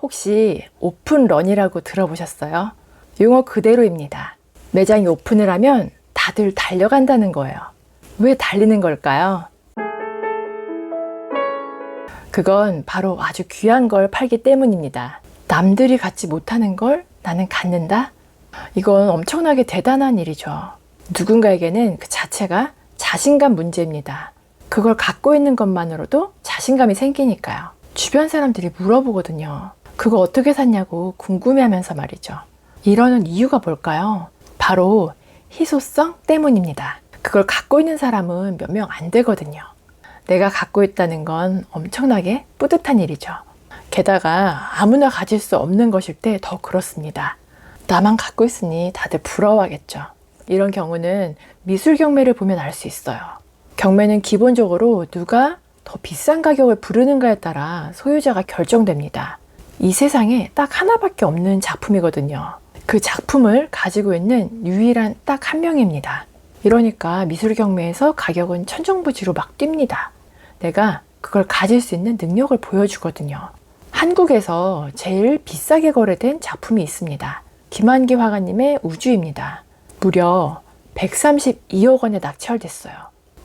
혹시 오픈런이라고 들어보셨어요? 용어 그대로입니다. 매장이 오픈을 하면 다들 달려간다는 거예요. 왜 달리는 걸까요? 그건 바로 아주 귀한 걸 팔기 때문입니다. 남들이 갖지 못하는 걸 나는 갖는다? 이건 엄청나게 대단한 일이죠. 누군가에게는 그 자체가 자신감 문제입니다. 그걸 갖고 있는 것만으로도 자신감이 생기니까요. 주변 사람들이 물어보거든요. 그거 어떻게 샀냐고 궁금해 하면서 말이죠. 이러는 이유가 뭘까요? 바로 희소성 때문입니다. 그걸 갖고 있는 사람은 몇 명 안 되거든요. 내가 갖고 있다는 건 엄청나게 뿌듯한 일이죠. 게다가 아무나 가질 수 없는 것일 때 더 그렇습니다. 나만 갖고 있으니 다들 부러워하겠죠. 이런 경우는 미술 경매를 보면 알 수 있어요. 경매는 기본적으로 누가 더 비싼 가격을 부르는가에 따라 소유자가 결정됩니다. 이 세상에 딱 하나밖에 없는 작품이거든요. 그 작품을 가지고 있는 유일한 딱 한 명입니다. 이러니까 미술 경매에서 가격은 천정부지로 막 뜁니다. 내가 그걸 가질 수 있는 능력을 보여주거든요. 한국에서 제일 비싸게 거래된 작품이 있습니다. 김한기 화가님의 우주입니다. 무려 132억 원에 낙찰됐어요.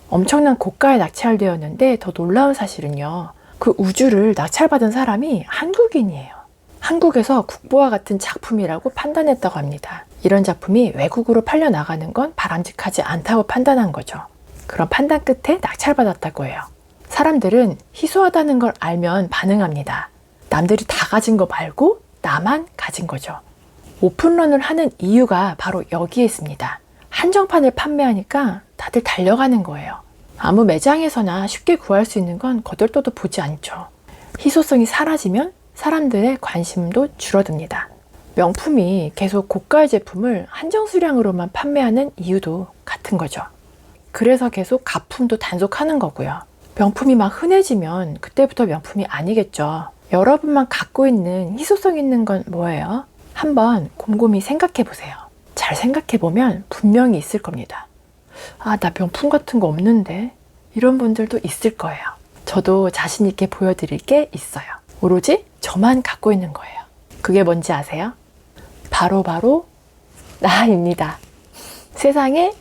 엄청난 고가에 낙찰되었는데 더 놀라운 사실은요. 그 우주를 낙찰받은 사람이 한국인이에요. 한국에서 국보와 같은 작품이라고 판단했다고 합니다. 이런 작품이 외국으로 팔려 나가는 건 바람직하지 않다고 판단한 거죠. 그런 판단 끝에 낙찰받았다고 해요. 사람들은 희소하다는 걸 알면 반응합니다. 남들이 다 가진 거 말고 나만 가진 거죠. 오픈런을 하는 이유가 바로 여기에 있습니다. 한정판을 판매하니까 다들 달려가는 거예요. 아무 매장에서나 쉽게 구할 수 있는 건 거들떠도 보지 않죠. 희소성이 사라지면 사람들의 관심도 줄어듭니다. 명품이 계속 고가의 제품을 한정 수량으로만 판매하는 이유도 같은 거죠. 그래서 계속 가품도 단속하는 거고요. 명품이 막 흔해지면 그때부터 명품이 아니겠죠. 여러분만 갖고 있는 희소성 있는 건 뭐예요? 한번 곰곰이 생각해 보세요. 잘 생각해 보면 분명히 있을 겁니다. 아, 나 명품 같은 거 없는데. 이런 분들도 있을 거예요. 저도 자신 있게 보여드릴 게 있어요. 오로지 저만 갖고 있는 거예요. 그게 뭔지 아세요? 바로 바로 나입니다. 세상에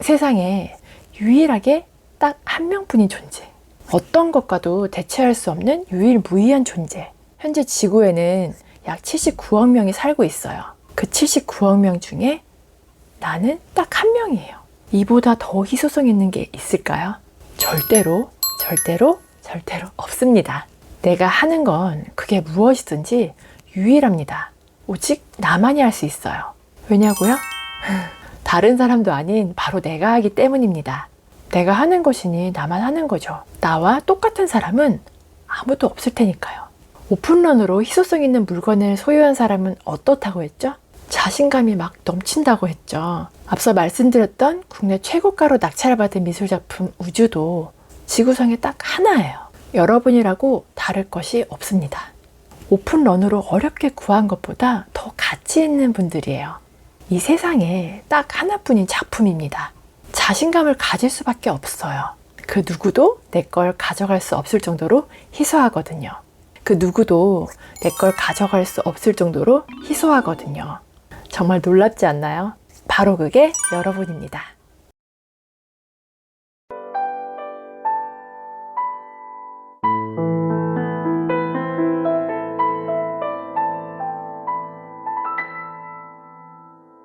세상에 유일하게 딱 한 명뿐인 존재. 어떤 것과도 대체할 수 없는 유일무이한 존재. 현재 지구에는 약 79억 명이 살고 있어요. 그 79억 명 중에 나는 딱 한 명이에요. 이보다 더 희소성 있는 게 있을까요? 절대로, 절대로, 절대로 없습니다. 내가 하는 건 그게 무엇이든지 유일합니다. 오직 나만이 할 수 있어요. 왜냐고요? 다른 사람도 아닌 바로 내가 하기 때문입니다. 내가 하는 것이니 나만 하는 거죠. 나와 똑같은 사람은 아무도 없을 테니까요. 오픈런으로 희소성 있는 물건을 소유한 사람은 어떻다고 했죠? 자신감이 막 넘친다고 했죠. 앞서 말씀드렸던 국내 최고가로 낙찰을 받은 미술작품 우주도 지구상에 딱 하나예요. 여러분이라고 다를 것이 없습니다. 오픈런으로 어렵게 구한 것보다 더 가치 있는 분들이에요. 이 세상에 딱 하나뿐인 작품입니다. 자신감을 가질 수밖에 없어요. 그 누구도 내 걸 가져갈 수 없을 정도로 희소하거든요. 그 누구도 내 걸 가져갈 수 없을 정도로 희소하거든요. 정말 놀랍지 않나요? 바로 그게 여러분입니다.